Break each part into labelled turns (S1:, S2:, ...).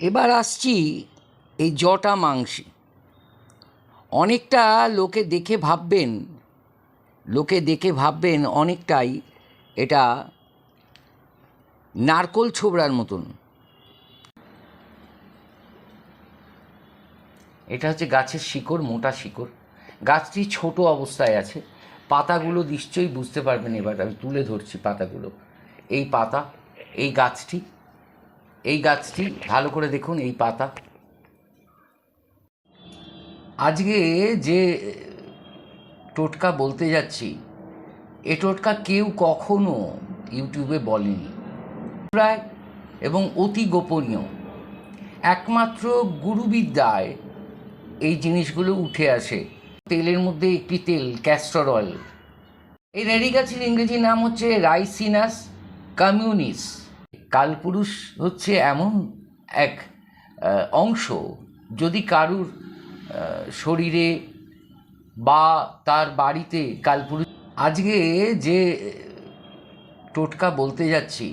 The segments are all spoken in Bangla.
S1: এবার আসছি এই জটা মাংসে। অনেকটা লোকে দেখে ভাববেন, লোকে দেখে ভাববেন অনেকটাই এটা নারকোল ছোবড়ার মতন। এটা হচ্ছে গাছের শিকড়, মোটা শিকড়। গাছটি ছোট অবস্থায় আছে। পাতাগুলো নিশ্চয়ই বুঝতে পারবেন এবার, আমি তুলে ধরছি পাতাগুলো। এই পাতা, এই গাছটি এই গাছটি ভালো করে দেখুন, এই পাতা। আজকে যে টোটকা বলতে যাচ্ছি, এ টোটকা কেউ কখনো ইউটিউবে বলেনি। প্রায় এবং অতি গোপনীয়। একমাত্র গুরুবিদ্যায় এই জিনিসগুলো উঠে আসে। তেলের মধ্যে একটি তেল ক্যাস্টর অয়েল এই রেডি গাছের ইংরেজি নাম হচ্ছে রাইসিনাস কমিউনিস। কালপুরুষ হচ্ছে এমন এক অংশ যদি কারুর শরীরে বা তার বাড়িতে কালপুরুষ আজকে যে টোটকা বলতে যাচ্ছি,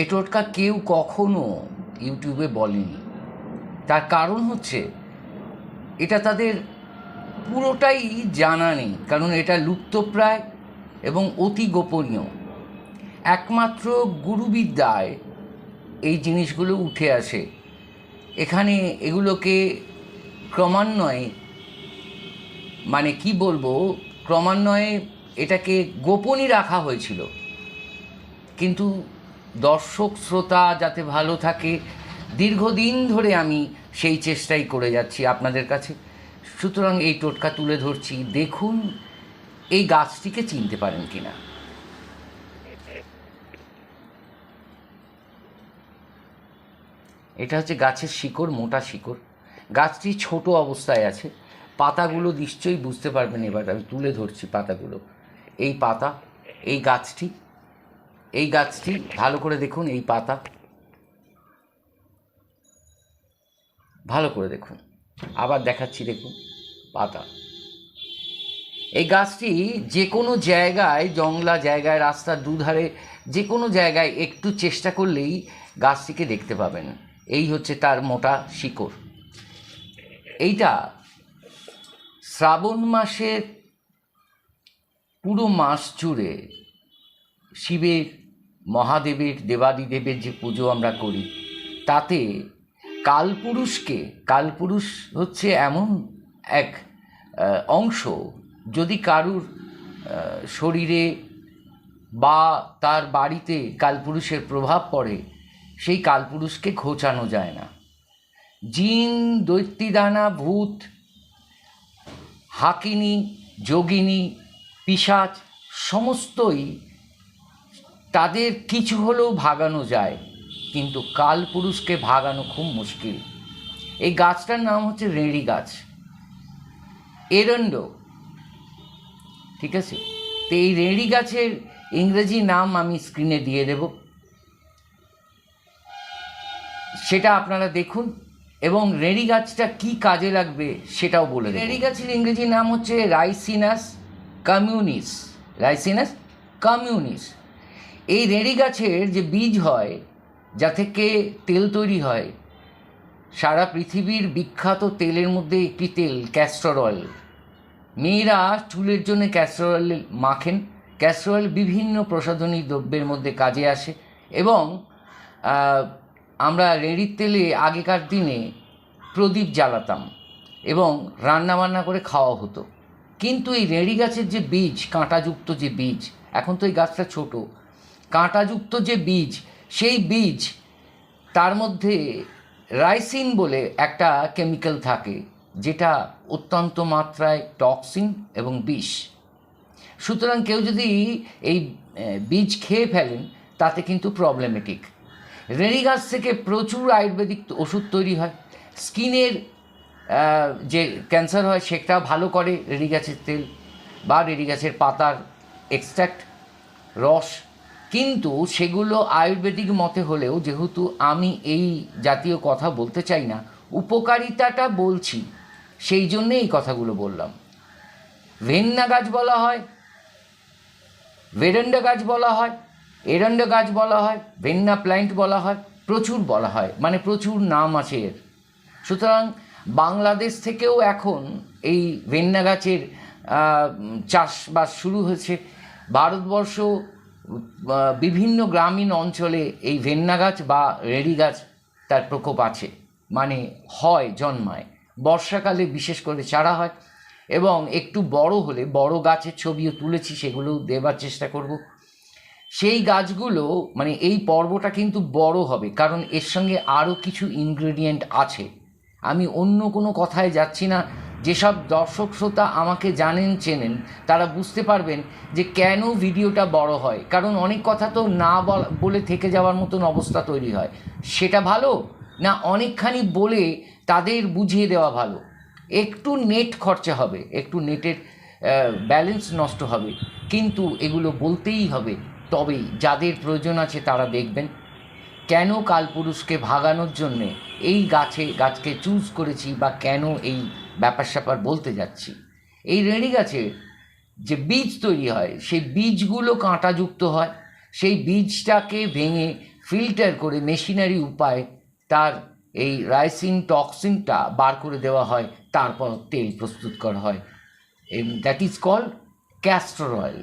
S1: এ টোটকা কেউ কখনো ইউটিউবে বলেনি। তার কারণ হচ্ছে এটা তাদের পুরোটাই জানা নেই, কারণ এটা লুপ্তপ্রায় এবং অতি গোপনীয়। একমাত্র গুরুবিদ্যায় এই জিনিসগুলো উঠে আসে। এখানে এগুলোকে ক্রমান্বয়ে মানে কি বলব, ক্রমান্বয়ে এটাকে গোপনই রাখা হয়েছিল। কিন্তু দর্শক, শ্রোতা যাতে ভালো থাকে, দীর্ঘদিন ধরে আমি সেই চেষ্টাই করে যাচ্ছি আপনাদের কাছে। সুতরাং এই টোটকা তুলে ধরছি। দেখুন, এই গাছটিকে চিনতে পারেন কিনা। এটা হচ্ছে গাছের শিকড়, মোটা শিকড়। গাছটি ছোট অবস্থায় আছে। পাতাগুলো নিশ্চয়ই বুঝতে পারবেন এবার, আমি তুলে ধরছি পাতাগুলো। এই পাতা, এই গাছটি এই গাছটি, ভালো করে দেখুন এই পাতা। ভালো করে দেখুন। আবার দেখাচ্ছি, দেখুন পাতা। এই গাছটি যে কোনো জায়গায়, জংলা জায়গায়, রাস্তার দুধারে যে কোনো জায়গায় একটু চেষ্টা করলেই গাছটিকে দেখতে পাবেন। এই হচ্ছে তার মোটা শিকড়। এইটা শ্রাবণ মাসের পুরো মাস জুড়ে শিবের, মহাদেবের, দেবাদিদেবের যে পুজো আমরা করি, তাতে কালপুরুষকে, কালপুরুষ হচ্ছে এমন এক অংশ যদি কারুর শরীরে বা তার বাড়িতে কালপুরুষের প্রভাব পড়ে সেই কালপুরুষকে ঘোচানো যায় না। জিন, দৈত্যিদানা, ভূত, হাকিনী, যোগিনী, পিশাচ, সমস্তই তাদের কিছু হলেও ভাগানো যায়, কিন্তু কালপুরুষকে ভাগানো খুব মুশকিল। এই গাছটার নাম হচ্ছে রেঁড়ি গাছ। এরন্ডো ঠিক আছে? তো এই রেঁড়ি গাছের ইংরেজি নাম আমি স্ক্রিনে দিয়ে দেব। সেটা আপনারা দেখুন। এবং রেঁড়ি গাছটা কি কাজে লাগবে সেটাও বলে রেড়ি গাছের ইংরেজি নাম হচ্ছে রাইসিনাস কমিউনিস। রাইসিনাস কমিউনিস। এই রেঁড়ি গাছের যে বীজ হয়, যা থেকে তেল তৈরি হয়, সারা পৃথিবীর বিখ্যাত তেলের মধ্যে একটি তেল, ক্যাস্টর অয়েল। মেয়েরা চুলের জন্য ক্যাস্টর অয়েল মাখেন। ক্যাস্টর অয়েল বিভিন্ন প্রসাধনী দ্রব্যের মধ্যে কাজে আসে এবং আমরা রেড়ির তেলে আগেকার দিনে প্রদীপ জ্বালাতাম এবং রান্না বান্না করে খাওয়া হতো। কিন্তু এই রেড়ি গাছের যে বীজ, কাঁটাযুক্ত যে বীজ, এখন তো এই গাছটা ছোট, কাঁটাযুক্ত যে বীজ, সেই বীজ, তার মধ্যে রাইসিন বলে একটা কেমিক্যাল থাকে, যেটা অত্যন্ত মাত্রায় টক্সিন এবং বিষ। সুতরাং কেউ যদি এই বীজ খেয়ে ফেলেন, তাতে কিন্তু প্রবলেমেটিক রেড়ি গাছ থেকে প্রচুর আয়ুর্বেদিক ওষুধ তৈরি হয়। স্কিনের যে ক্যান্সার হয় সেটা ভালো করে রেড়ি গাছের তেল বা রেড়ি গাছের পাতার এক্সট্রাক্ট রস। কিন্তু সেগুলো আয়ুর্বেদিক মতে হলেও যেহেতু আমি এই জাতীয় কথা বলতে চাই না, উপকারিতাটা বলছি, সেই জন্যে এই কথাগুলো বললাম। ভেন্না গাছ বলা হয়, ভেরেন্ডা গাছ বলা হয় এরন্ডা গাছ বলা হয়, ভেন্না প্ল্যান্ট বলা হয়, প্রচুর বলা হয় মানে প্রচুর নাম আছে এর। সুতরাং বাংলাদেশ থেকেও এখন এই ভেন্না গাছের চাষবাস শুরু হয়েছে। ভারতবর্ষ বিভিন্ন গ্রামীণ অঞ্চলে এই ভেন্না গাছ বা রেডি গাছ তার প্রকোপ আছে মানে হয়, জন্মায়। বর্ষাকালে বিশেষ করে চারা হয় এবং একটু বড় হলে বড় গাছের ছবিও তুলেছি সেগুলো দেবার চেষ্টা করব। সেই গাছগুলো মানে এই পর্বটা কিন্তু বড় হবে, কারণ এর সঙ্গে আরও কিছু ইনগ্রেডিয়েন্ট আছে। আমি অন্য কোনো কথায় যাচ্ছি না, যেসব দর্শক শ্রোতা আমাকে জানেন, চেনেন, তারা বুঝতে পারবেন যে কেন ভিডিওটা বড় হয়। কারণ অনেক কথা তো না বলা- থেকে যাওয়ার মতন অবস্থা তৈরি হয়। সেটা ভালো না অনেকখানি বলে তাদের বুঝিয়ে দেওয়া ভালো? একটু নেট খরচা হবে, একটু নেটের ব্যালেন্স নষ্ট হবে। কিন্তু এগুলো বলতেই হবে। তবেই যাদের প্রয়োজন আছে তারা দেখবেন। কেন কালপুরুষকে ভাগানোর জন্যে এই গাছে, গাছকে চুজ করেছি বা কেন এই ব্যাপার স্যাপার বলতে যাচ্ছি? এই রেঁড়ি গাছের যে বীজ তৈরি হয়, সেই বীজগুলো কাঁটাযুক্ত হয়, সেই বীজটাকে ভেঙে ফিল্টার করে মেশিনারি উপায় তার এই রাইসিন টক্সিনটা বার করে দেওয়া হয়, তারপর তেল প্রস্তুত করা হয়। That is called castor oil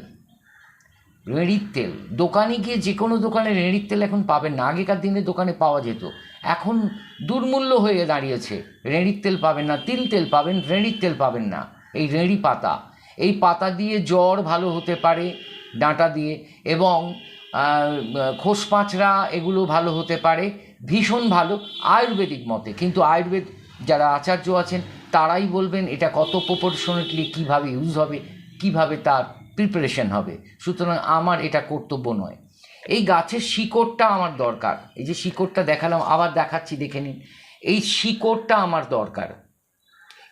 S1: রেঁড়ির তেল দোকানে গিয়ে যে কোনো দোকানে রেঁড়ির তেল এখন পাবেন না। আগেকার দিনে দোকানে পাওয়া যেত। এখন দুর্মূল্য হয়ে দাঁড়িয়েছে। রেঁড়ির তেল পাবেন না তিল তেল পাবেন রেঁড়ির তেল পাবেন না। এই রেঁড়ি পাতা। এই পাতা দিয়ে জ্বর ভালো হতে পারে ডাঁটা দিয়ে এবং আহ, খোস পাঁচড়া এগুলো ভালো হতে পারে। ভীষণ ভালো আয়ুর্বেদিক মতে। কিন্তু আয়ুর্বেদ যারা আচার্য আছেন তারাই বলবেন এটা কত প্রপোর্শনেটলি কীভাবে ইউজ হবে কীভাবে তার প্রিপারেশন হবে। সুতরাং আমার এটা কর্তব্য নয়। এই গাছের শিকড়টা আমার দরকার। এই যে শিকড়টা দেখালাম, আবার দেখাচ্ছি, দেখে নিন। এই শিকড়টা আমার দরকার।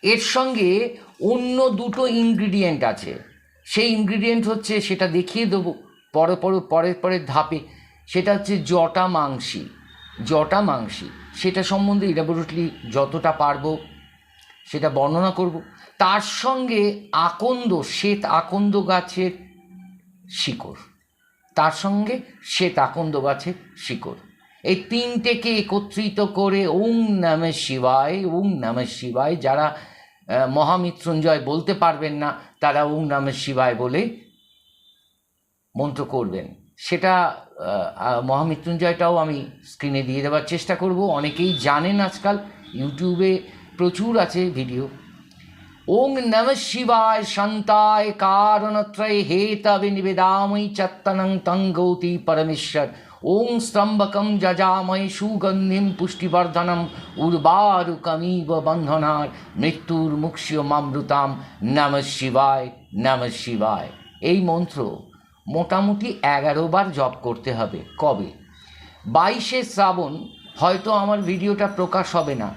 S1: এর সঙ্গে অন্য দুটো ইনগ্রিডিয়েন্ট আছে। সেই ইনগ্রিডিয়েন্ট হচ্ছে, সেটা দেখিয়ে দেবো পরে পরে পরের পরের ধাপে। সেটা হচ্ছে জটা মাংসি। জটা মাংসি। সেটা সম্বন্ধে ইলাবোরেটলি যতটা পারব সেটা বর্ণনা করব। তার সঙ্গে আকন্দ, শ্বেত আকন্দ গাছের শিকড়। তার সঙ্গে শ্বেত আকন্দ গাছের শিকড়। এই তিনটেকে একত্রিত করে ওং নামে শিবায়, ওং নামে শিবায় যারা মহামৃত্যুঞ্জয় বলতে পারবেন না, তারা ওং নামে শিবায় বলে মন্ত্র করবেন। সেটা মহামৃত্যুঞ্জয়টাও আমি স্ক্রিনে দিয়ে দেওয়ার চেষ্টা করব। অনেকেই জানেন আজকাল ইউটিউবে প্রচুর আছে ভিডিও ওং নম শিবায় শান্তায় কারণত্রয় হেতবে নিবেদাময়ী চত্তনং তঙ্গৌতি পরমেশ্বর। ওং স্তম্ভকম যজাময় সুগন্ধিম পুষ্টিবর্ধনম উর্বারুকমিব বন্ধনার মৃত্যুর মুক্ষ্য মামৃতাম নম শিবায় নম শিবায়। এই মন্ত্র মোটামুটি এগারো বার জপ করতে হবে। কবে? বাইশে শ্রাবণ, হয়তো আমার ভিডিওটা প্রকাশ হবে না।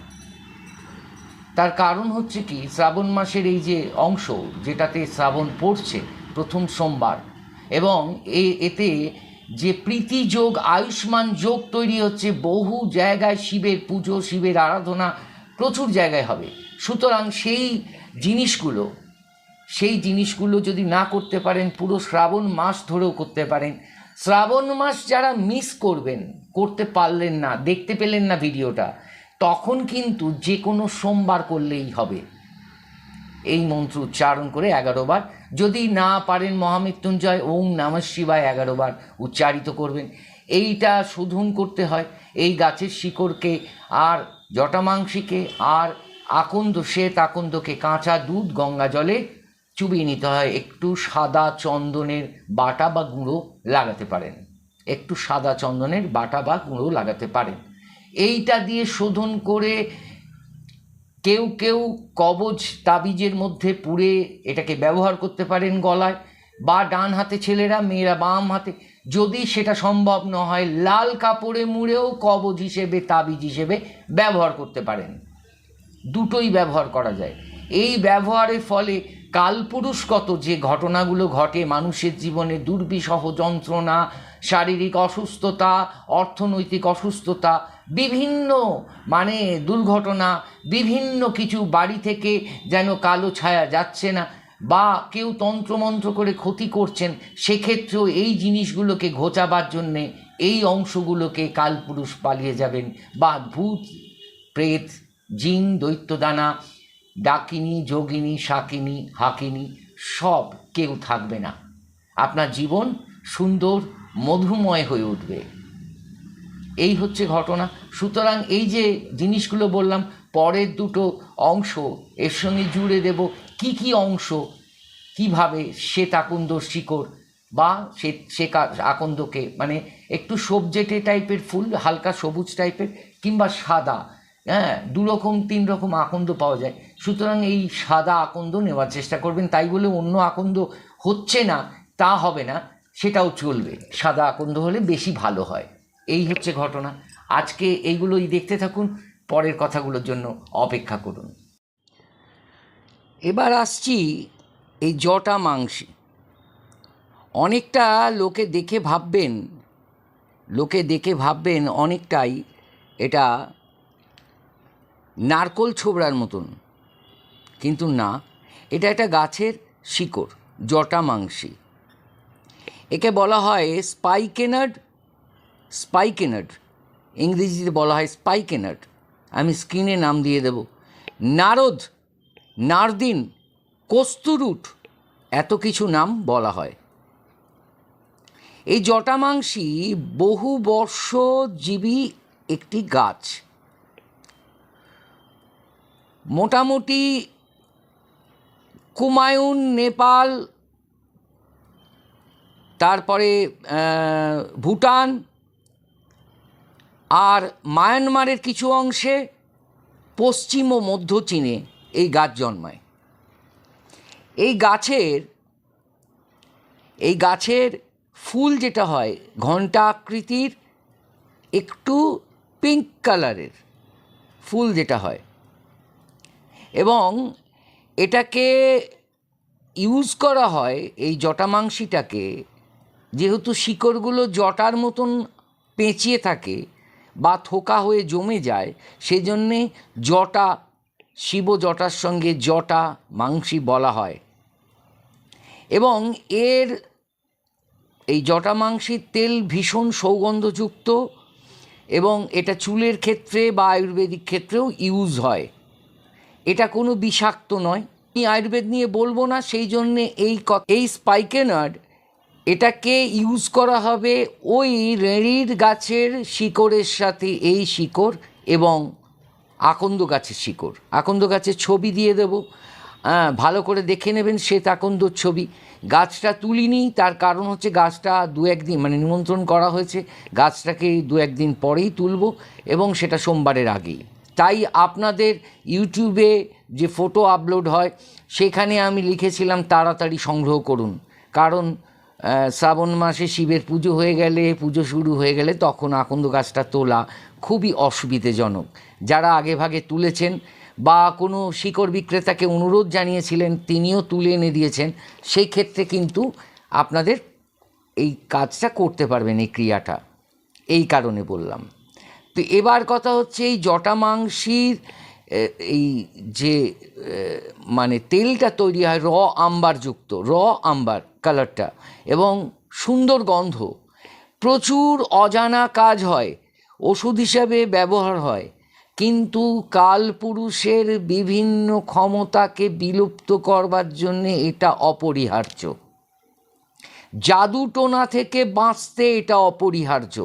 S1: তার কারণ হচ্ছে কি, শ্রাবণ মাসের এই যে অংশ যেটাতে শ্রাবণ পড়ছে প্রথম সোমবার, এবং এ, এতে যে প্রীতি যোগ, আয়ুষ্মান যোগ তৈরি হচ্ছে, বহু জায়গায় শিবের পুজো, শিবের আরাধনা প্রচুর জায়গায় হবে। সুতরাং সেই জিনিসগুলো সেই জিনিসগুলো যদি না করতে পারেন, পুরো শ্রাবণ মাস ধরেও করতে পারেন। শ্রাবণ মাস যারা মিস করবেন, করতে পারলেন না, দেখতে পেলেন না ভিডিওটা তখন কিন্তু যে কোনো সোমবার করলেই হবে। এই মন্ত্র উচ্চারণ করে এগারো বার। যদি না পারেন মহামৃত্যুঞ্জয়, ওং নম শিবায় এগারো বার উচ্চারিত করবেন। এইটা শোধন করতে হয়। এই গাছের শিকড়কে আর জটামাংসিকে আর আকন্দ, শ্বেত আকন্দকে কাঁচা দুধ গঙ্গা জলে চুবিয়ে নিতে হয়। একটু সাদা চন্দনের বাটা বা গুঁড়ো লাগাতে পারেন। একটু সাদা চন্দনের বাটা বা গুঁড়ো লাগাতে পারেন। এইটা দিয়ে শোধন করে কেউ কেউ কবজ তাবিজের মধ্যে পুড়ে এটাকে ব্যবহার করতে পারেন গলায়। বা ডান হাতে ছেলেরা, মেয়েরা বাম হাতে। যদি সেটা সম্ভব না হয়, লাল কাপড়ে মুড়েও কবজ হিসেবে, তাবিজ হিসেবে ব্যবহার করতে পারেন। দুটোই ব্যবহার করা যায়। এই ব্যবহারের ফলে কালপুরুষগত যে ঘটনাগুলো ঘটে, মানুষের জীবনে দুর্বিষহ যন্ত্রণা, শারীরিক অসুস্থতা, অর্থনৈতিক অসুস্থতা বিভিন্ন মানে দুর্ঘটনা, বিভিন্ন কিছু বাড়ি থেকে যেন কালো ছায়া যাচ্ছে না বা কেউ তন্ত্রমন্ত্র করে ক্ষতি করছেন, সেক্ষেত্রেও এই জিনিসগুলোকে ঘোচাবার জন্যে এই অংশগুলোকে কালপুরুষ পালিয়ে যাবেন। বা ভূত, প্রেত, জিন, দৈত্যদানা, ডাকিনী, যোগিনী, শাকিনী, হাকিনী, সব কেউ থাকবে না। আপনার জীবন সুন্দর, মধুময় হয়ে উঠবে। এই হচ্ছে ঘটনা। সুতরাং এই যে জিনিসগুলো বললাম, পরের দুটো অংশ, এর সঙ্গে জুড়ে দেব কি কি অংশ, কীভাবে শ্বেত আকন্দ শিকড় বা সে সে আকন্দকে মানে একটু সবজেটে টাইপের ফুল, হালকা সবুজ টাইপের, কিংবা সাদা হ্যাঁ দু রকম, তিন রকম আকন্দ পাওয়া যায়। সুতরাং এই সাদা আকন্দ নেওয়ার চেষ্টা করবেন। তাই বলে অন্য আকন্দ হচ্ছে না, তা হবে না, সেটাও চলবে। সাদা আকন্দ হলে বেশি ভালো হয়। এই হচ্ছে ঘটনা। আজকে এইগুলোই দেখতে থাকুন, পরের কথাগুলোর জন্য অপেক্ষা করুন। এবার আসছি এই জটা মাংসি। অনেকটা লোকে দেখে ভাববেন, লোকে দেখে ভাববেন অনেকটাই এটা নারকোল ছোবড়ার মতন। কিন্তু না, এটা একটা গাছের শিকড়, জটা মাংসি। একে বলা হয় স্পাইকেনাড স্পাইকেনাট ইংরেজিতে বলা হয় স্পাইকেনাট আমি স্ক্রিনে নাম দিয়ে দেব। নারদ, নারদিন, কস্তুরুট, এত কিছু নাম বলা হয়। এই জটামাংসী বহু বর্ষজীবী একটি গাছ। মোটামুটি কুমায়ুন, নেপাল, তারপরে ভুটান আর মায়ানমারের কিছু অংশে পশ্চিম ও মধ্য চীনে এই গাছ জন্মায়। এই গাছের এই গাছের ফুল যেটা হয় ঘণ্টা আকৃতির একটু পিঙ্ক কালারের ফুল যেটা হয়। এবং এটাকে ইউজ করা হয়, এই জটা জটামাংসিটাকে যেহেতু শিকড়গুলো জটার মতন পেঁচিয়ে থাকে বা থোকা হয়ে জমে যায় সেই জন্যে জটা, শিব জটার সঙ্গে জটা মাংসি বলা হয়। এবং এর এই জটা মাংসির তেল ভীষণ সৌগন্ধযুক্ত এবং এটা চুলের ক্ষেত্রে বা আয়ুর্বেদিক ক্ষেত্রেও ইউজ হয়। এটা কোনো বিষাক্ত নয়। আমি আয়ুর্বেদ নিয়ে বলব না, সেই জন্যে এই এই স্পাইকেনার্ড এটাকে ইউজ করা হবে ওই রেড়ির গাছের শিকড়ের সাথে এই শিকড় এবং আকন্দ গাছের শিকড়। আকন্দ গাছের ছবি দিয়ে দেব। আহ, ভালো করে দেখে নেবেন শ্বেত আকন্দর ছবি। গাছটা তুলিনি তার কারণ হচ্ছে গাছটা দু একদিন মানে নিমন্ত্রণ করা হয়েছে গাছটাকে দু একদিন পরেই তুলব এবং সেটা সোমবারের আগেই। তাই আপনাদের ইউটিউবে যে ফটো আপলোড হয় সেখানে আমি লিখেছিলাম তাড়াতাড়ি সংগ্রহ করুন। কারণ শ্রাবণ মাসে শিবের পুজো হয়ে গেলে পুজো শুরু হয়ে গেলে তখন আকন্দ গাছটা তোলা খুবই অসুবিধেজনক। যারা আগে ভাগে তুলেছেন বা কোনো শিকড় বিক্রেতাকে অনুরোধ জানিয়েছিলেন তিনিও তুলে এনে দিয়েছেন সেই ক্ষেত্রে কিন্তু আপনাদের এই কাজটা করতে পারবেন এই ক্রিয়াটা। এই কারণে বললাম। তো এবার কথা হচ্ছে এই জটা মাংসির এ, এই যে মানে তেলটা তৈরি হয় র আম্বারযুক্ত র আম্বার কালারটা এবং সুন্দর গন্ধ। প্রচুর অজানা কাজ হয়, ওষুধ হিসাবে ব্যবহার হয়, কিন্তু কালপুরুষের বিভিন্ন ক্ষমতাকে বিলুপ্ত করবার জন্যে এটা অপরিহার্য। জাদুটোনা থেকে বাঁচতে এটা অপরিহার্য।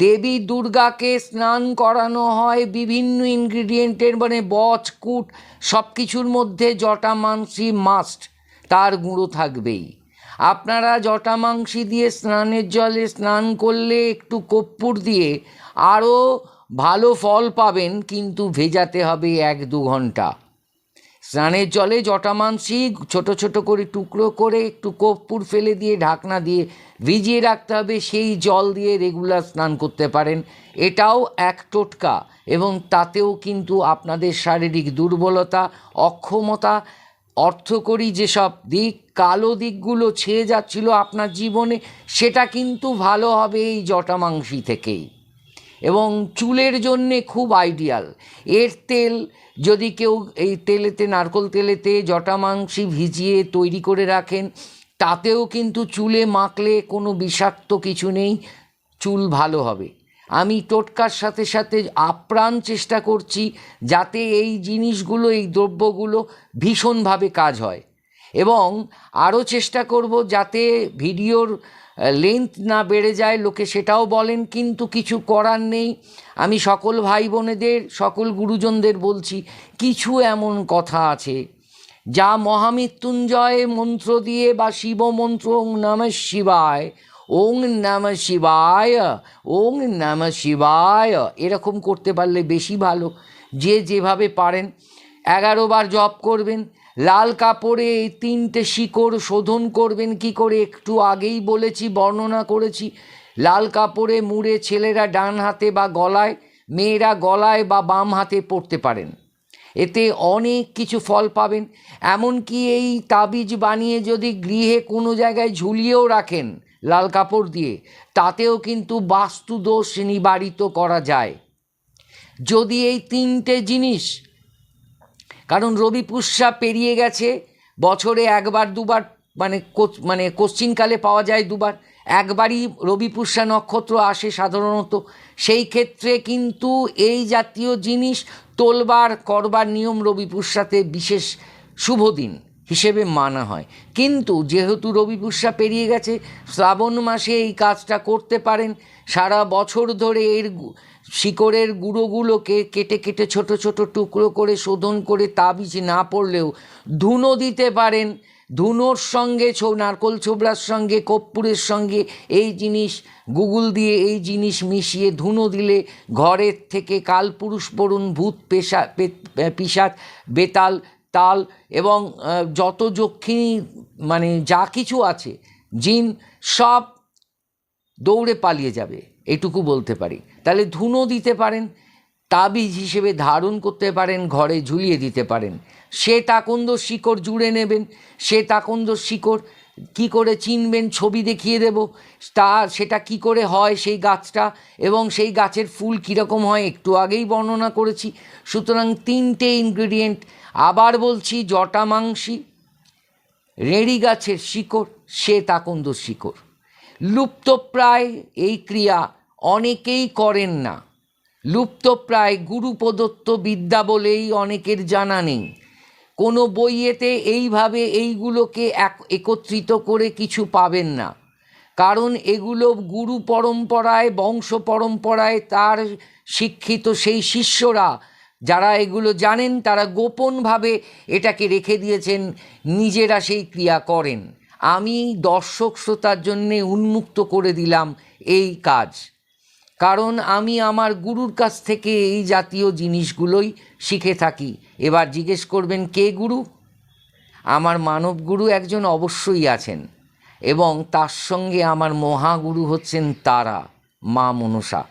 S1: দেবী দুর্গাকে স্নান করানো হয় বিভিন্ন ইনগ্রিডিয়েন্টের মানে বচ, কুট সব কিছুর মধ্যে জটামাংসি মাস্ট তার গুঁড়ো থাকবেই। আপনারা জটামাংসি দিয়ে স্নানের জলে স্নান করলে একটু কর্পূর দিয়ে আরও ভালো ফল পাবেন, কিন্তু ভেজাতে হবে এক দু ঘণ্টা। স্নানের জলে জটামাংসি ছোট ছোট করে টুকরো করে একটু কর্পূর ফেলে দিয়ে ঢাকনা দিয়ে ভিজিয়ে রাখতে হবে। সেই জল দিয়ে রেগুলার স্নান করতে পারেন। এটাও এক টোটকা এবং তাতেও কিন্তু আপনাদের শারীরিক দুর্বলতা, অক্ষমতা, অর্থকরী যেসব দিক, কালো দিকগুলো ছেয়ে যাচ্ছিল আপনার জীবনে, সেটা কিন্তু ভালো হবে এই জটামাংসি থেকেই। এবং চুলের জন্যে খুব আইডিয়াল এর তেল যদি কেউ এই তেলেতে, নারকোল তেলেতে জটা জটামাংসি ভিজিয়ে তৈরি করে রাখেন, তাতেও কিন্তু চুলে মাখলে কোনো বিষাক্ত কিছু নেই, চুল ভালো হবে। আমি টোটকার সাথে সাথে আপ্রাণ চেষ্টা করছি যাতে এই জিনিসগুলো, এই দ্রব্যগুলো ভীষণভাবে কাজ হয়। এবং আরও চেষ্টা করব যাতে ভিডিওর লেন্থ না বেড়ে যায়। লোকে সেটাও বলেন, কিন্তু কিছু করার নেই। আমি সকল ভাই বোনেদের সকল গুরুজনদের বলছি, কিছু এমন কথা আছে, যা মহামৃত্যুঞ্জয় মন্ত্র দিয়ে বা শিব মন্ত্র ওং নম শিবায়, ওং নম শিবায়, ওং নম শিবায়। এরকম করতে পারলে বেশি ভালো, যে যেভাবে পারেন। এগারো বার জপ করবেন লাল কাপড়ে এই তিনটে শিকড় শোধন করবেন কি করে? একটু আগেই বলেছি, বর্ণনা করেছি। লাল কাপড়ে মুড়ে ছেলেরা ডান হাতে বা গলায়, মেয়েরা গলায় বা বাম হাতে পড়তে পারেন। এতে অনেক কিছু ফল পাবেন। এমনকি এই তাবিজ বানিয়ে যদি গৃহে কোনো জায়গায় ঝুলিয়েও রাখেন লাল কাপড় দিয়ে, তাতেও কিন্তু বাস্তুদোষ নিবারিত করা যায়। যদি এই তিনটে জিনিস কারণ রবি পুষ্যা পেরিয়ে গেছে, বছরে একবার, দুবার মানে মানে কোশ্চিনকালে পাওয়া যায় দুবার। একবারই রবি পুষ্যা নক্ষত্র আসে সাধারণত। সেই ক্ষেত্রে কিন্তু এই জাতীয় জিনিস তোলবার, করবার নিয়ম রবি পুষ্যাতে বিশেষ শুভ দিন হিসেবে মানা হয়। কিন্তু যেহেতু রবি পুষ্যা পেরিয়ে গেছে, শ্রাবণ মাসে এই কাজটা করতে পারেন। সারা বছর ধরে এর শিকড়ের গুঁড়োগুলোকে কেটে কেটে ছোট ছোট টুকরো করে শোধন করে তাবিজ না পড়লেও ধুনো দিতে পারেন। ধুনোর সঙ্গে ছো, নারকোল ছোবড়ার সঙ্গে, কর্পূরের সঙ্গে এই জিনিস, গুগল দিয়ে এই জিনিস মিশিয়ে ধুনো দিলে ঘরের থেকে কালপুরুষ পড়ুন ভূত, পেশা, পে- পিশাচ, বেতাল, তাল এবং যত যক্ষিণী মানে যা কিছু আছে, জিন সব দৌড়ে পালিয়ে যাবে, এটুকু বলতে পারি। তাহলে ধুনো দিতে পারেন, তাবিজ হিসেবে ধারণ করতে পারেন, ঘরে ঝুলিয়ে দিতে পারেন। সে তাকন্দ শিকড় জুড়ে নেবেন, সে তাকন্দ শিকড় কি করে চিনবেন ছবি দেখিয়ে দেব, তা, সেটা কি করে হয় সেই গাছটা, এবং সেই গাছের ফুল কীরকম হয় একটু আগেই বর্ণনা করেছি। সুতরাং তিনটে ইনগ্রেডিয়েন্ট, আবার বলছি জটামাংসী রেড়ি গাছের শিকড়, সে তাকন্দ শিকড়। লুপ্তপ্রায় এই ক্রিয়া অনেকেই করেন না। লুপ্তপ্রায় গুরু প্রদত্ত বিদ্যা বলেই অনেকের জানা নেই। কোনো বইয়েতে এইভাবে এইগুলোকে এক, একত্রিত করে কিছু পাবেন না। কারণ এগুলো গুরু পরম্পরায়, বংশ পরম্পরায় তার শিক্ষিত সেই শিষ্যরা। যারা এগুলো জানেন, তারা গোপনভাবে এটাকে রেখে দিয়েছেন, নিজেরা সেই ক্রিয়া করেন। আমি দর্শক শ্রোতার জন্যে উন্মুক্ত করে দিলাম এই কাজ। কারণ আমি আমার গুরুর কাছ থেকে এই জাতীয় জিনিসগুলোই শিখে থাকি। এবার জিজ্ঞেস করবেন, কে গুরু? আমার মানব গুরু একজন অবশ্যই আছেন এবং তার সঙ্গে আমার মহাগুরু হচ্ছেন তারা, মা মনসা।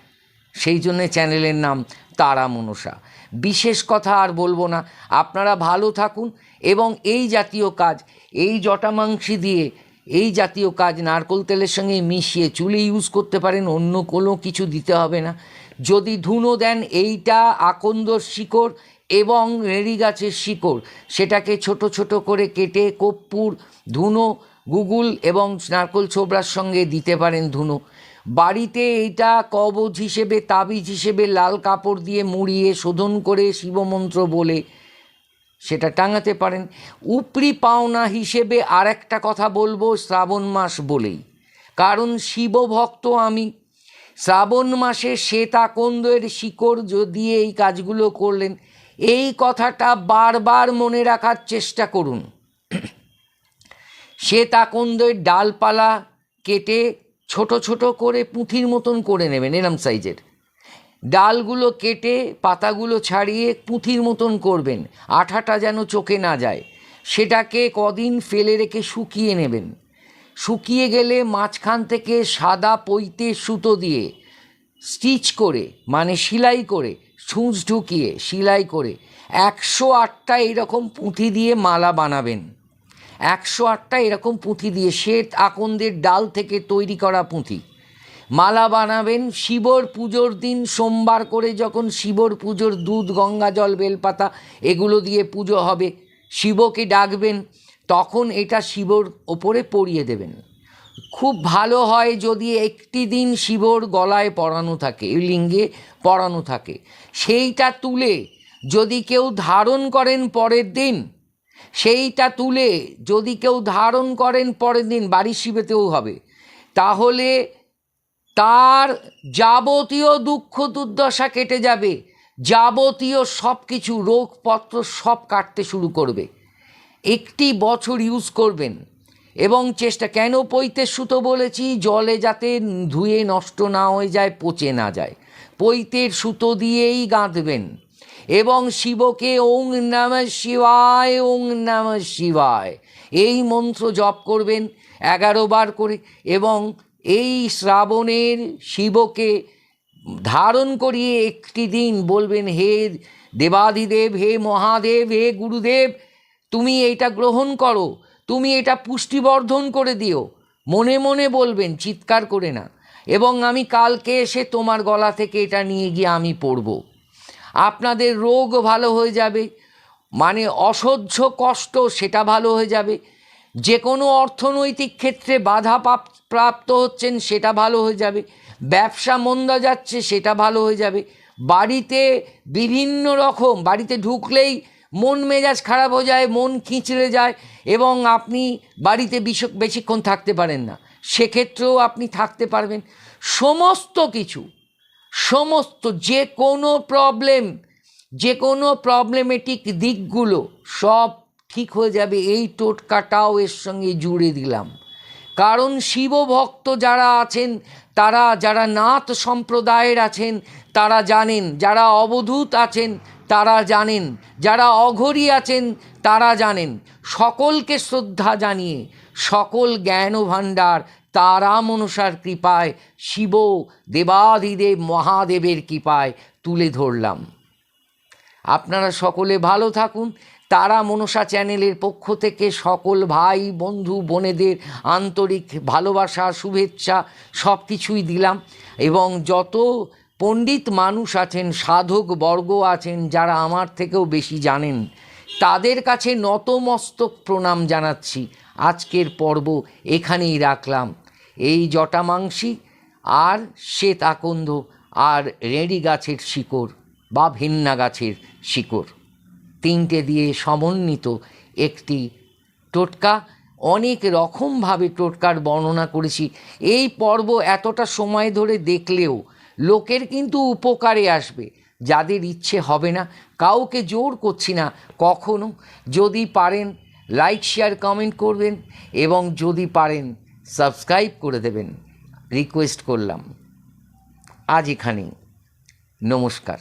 S1: সেই জন্যে চ্যানেলের নাম তারা মনসা। বিশেষ কথা আর বলব না, আপনারা ভালো থাকুন এবং এই জাতীয় কাজ, এই জটামাংসি দিয়ে এই জাতীয় কাজ নারকোল তেলের সঙ্গে মিশিয়ে চুলে ইউজ করতে পারেন, অন্য কোনো কিছু দিতে হবে না। যদি ধুনো দেন, এইটা আকন্দর শিকড় এবং রেড়ি গাছের শিকড়। সেটাকে ছোট ছোট করে কেটে কপ্পুর, ধুনো, গুগুল এবং নারকোল ছোবড়ার সঙ্গে দিতে পারেন ধুনো। বাড়িতে এইটা কবজ হিসেবে, তাবিজ হিসেবে লাল কাপড় দিয়ে মুড়িয়ে শোধন করে শিবমন্ত্র বলে সেটা টাঙাতে পারেন। উপরি পাওনা হিসেবে আর একটা কথা বলব শ্রাবণ মাস বলেই। কারণ শিবভক্ত আমি। শ্রাবণ মাসে শ্বেতাকন্দের শিকড় দিয়ে এই কাজগুলো করলেন, এই কথাটা বারবার মনে রাখার চেষ্টা করুন। শ্বেতাকন্দের ডালপালা কেটে ছোট ছোট করে পুঁথির মতন করে নেবেন, এরম সাইজের। ডালগুলো কেটে পাতাগুলো ছাড়িয়ে পুঁথির মতন করবেন, আঠাটা যেন চোখে না যায়। সেটাকে কদিন ফেলে রেখে শুকিয়ে নেবেন। শুকিয়ে গেলে মাঝখান থেকে সাদা পৈতে সুতো দিয়ে স্টিচ করে মানে সেলাই করে, ছুঁচ ঢুকিয়ে সেলাই করে একশো আটটা এরকম পুঁথি দিয়ে মালা বানাবেন। একশো আটটা এরকম পুঁথি দিয়ে শ্বেত আকন্দের ডাল থেকে তৈরি করা পুঁথি। মালা বানাবেন, শিবর পুজোর দিন সোমবার করে যখন শিবর পুজোর দুধ, গঙ্গা জল, বেলপাতা এগুলো দিয়ে পুজো হবে, শিবকে ডাকবেন, তখন এটা শিবর ওপরে পরিয়ে দেবেন। খুব ভালো হয় যদি একটি দিন শিবর গলায় পরানো থাকে লিঙ্গে পরানো থাকে। সেইটা তুলে যদি কেউ ধারণ করেন পরের দিন, সেইটা তুলে যদি কেউ ধারণ করেন পরের দিন, বাড়ির শিবেতেও হবে, তাহলে তার যাবতীয় দুঃখ দুর্দশা কেটে যাবে, যাবতীয় সব কিছু রোগপত্র সব কাটতে শুরু করবে। একটি বছর ইউজ করবেন এবং চেষ্টা, কেন পৈতের সুতো বলেছি? জলে যাতে ধুয়ে নষ্ট না হয়ে যায়, পচে না যায়। পৈতের সুতো দিয়েই গাঁথবেন এবং শিবকে ওং নাম শিবায়, ওং নাম শিবায়। এই মন্ত্র জপ করবেন এগারো বার করে এবং এই শ্রাবণের শিবকে ধারণ করিয়ে একটি দিন বলবেন, হে দেবাদিদেব, হে মহাদেব, হে গুরুদেব, তুমি এইটা গ্রহণ করো, তুমি এটা পুষ্টিবর্ধন করে দিও। মনে মনে বলবেন, চিৎকার করে না। এবং আমি কালকে এসে তোমার গলা থেকে এটা নিয়ে গিয়ে আমি পড়ব। আপনাদের রোগ ভালো হয়ে যাবে মানে অসহ্য কষ্ট সেটা ভালো হয়ে যাবে। যে কোনো অর্থনৈতিক ক্ষেত্রে বাধা প্রাপ্ত হচ্ছেন, সেটা ভালো হয়ে যাবে। ব্যবসা মন্দা যাচ্ছে, সেটা ভালো হয়ে যাবে। বাড়িতে বিভিন্ন রকম, বাড়িতে ঢুকলেই মন মেজাজ খারাপ হয়ে যায়, মন খিঁচড়ে যায় এবং আপনি বাড়িতে বেশিক্ষণ থাকতে পারেন না। সেক্ষেত্রেও আপনি থাকতে পারবেন। সমস্ত কিছু, সমস্ত যে কোনো প্রবলেম যে কোনো প্রবলেমেটিক দিকগুলো সব ঠিক হয়ে যাবে, এই টোটকাটাও এর সঙ্গে জুড়ে দিলাম। কারণ শিবভক্ত যারা আছেন, তারা, যারা নাথ সম্প্রদায়ের আছেন, তারা জানেন, যারা অবধূত আছেন, তারা জানেন, যারা অঘরী আছেন, তারা জানেন। সকলকে শ্রদ্ধা জানিয়ে, সকল জ্ঞান ভাণ্ডার তারা মনসার কৃপায়, শিব, দেবাদিদেব, মহাদেবের কৃপায় তুলে ধরলাম। আপনারা সকলে ভালো থাকুন তারা মনসা চ্যানেলের পক্ষ থেকে সকল ভাই, বন্ধু, বোনেদের আন্তরিক ভালোবাসা, শুভেচ্ছা সব কিছুই দিলাম এবং যত পণ্ডিত মানুষ আছেন, সাধক বর্গ আছেন, যারা আমার থেকেও বেশি জানেন, তাদের কাছে নতমস্তক প্রণাম জানাচ্ছি। আজকের পর্ব এখানেই রাখলাম। এই জটামাংসী আর শ্বেত আকন্দ আর রেড়ি গাছের শিকড় বা ভিন্না গাছের শিকড়। তিনটে দিয়ে সমন্বিত একটি টোটকা। অনেক রকমভাবে টোটকার বর্ণনা করেছি। এই পর্ব এতটা সময় ধরে দেখলেও লোকের কিন্তু উপকারে আসবে। যাদের ইচ্ছে হবে না, কাউকে জোর করছি না কখনো। যদি পারেন লাইক শেয়ার কমেন্ট করবেন এবং যদি পারেন সাবস্ক্রাইব করে দেবেন। রিকোয়েস্ট করলাম। আজ এখানেই। নমস্কার।